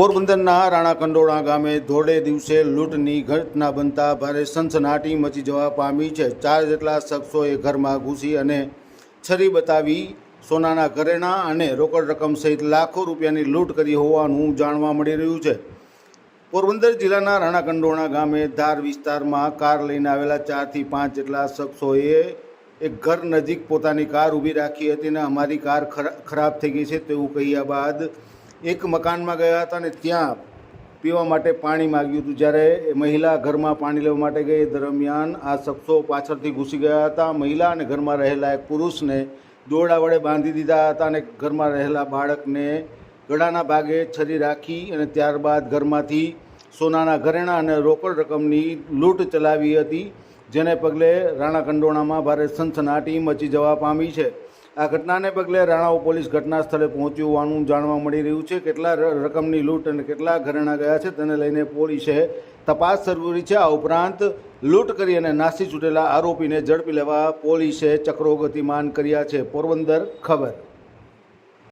પોરબંદરના રાણા કંડોળા ગામે ધોળે દિવસે લૂંટની ઘટના બનતા ભારે સનસનાટી મચી જવા પામી છે. ચાર જેટલા શખ્સોએ ઘરમાં ઘૂસી અને છરી બતાવી સોનાના ઘરેણાં અને રોકડ રકમ સહિત લાખો રૂપિયાની લૂંટ કરી હોવાનું જાણવા મળી રહ્યું છે. પોરબંદર જિલ્લાના રાણા કંડોણા ગામે ધાર વિસ્તારમાં કાર લઈને આવેલા ચારથી પાંચ જેટલા શખ્સોએ એક ઘર નજીક પોતાની કાર ઊભી રાખી હતી અને અમારી કાર ખરા- ખરાબ થઈ ગઈ છે તેવું કહ્યા બાદ એક મકાનમાં ગયા હતા અને ત્યાં પીવા માટે પાણી માગ્યું હતું. જ્યારે એ મહિલા ઘરમાં પાણી લેવા માટે ગઈ દરમિયાન આ શખ્સો પાછળથી ઘૂસી ગયા હતા. મહિલા અને ઘરમાં રહેલા એક પુરુષને દોરડા વડે બાંધી દીધા હતા અને ઘરમાં રહેલા બાળકને ગળાના ભાગે છરી રાખી અને ત્યારબાદ ઘરમાંથી સોનાના ઘરેણાં અને રોકડ રકમની લૂંટ ચલાવી હતી, જેને પગલે રાણા કંડોણામાં ભારે સનસનાટી મચી જવા પામી છે. આ ઘટનાને પગલે રાણાઓ પોલીસ ઘટના સ્થળે પહોંચ્યું. હોવાનું જાણવા મળી રહ્યું છે. કેટલા રકમની લૂંટ અને કેટલા ઘરેણાં ગયા છે તેને લઈને પોલીસે તપાસ શરૂ છે. આ ઉપરાંત લૂંટ કરી અને નાસી છૂટેલા આરોપીને ઝડપી લેવા પોલીસે ચક્રો ગતિમાન કર્યા છે. પોરબંદર ખબર.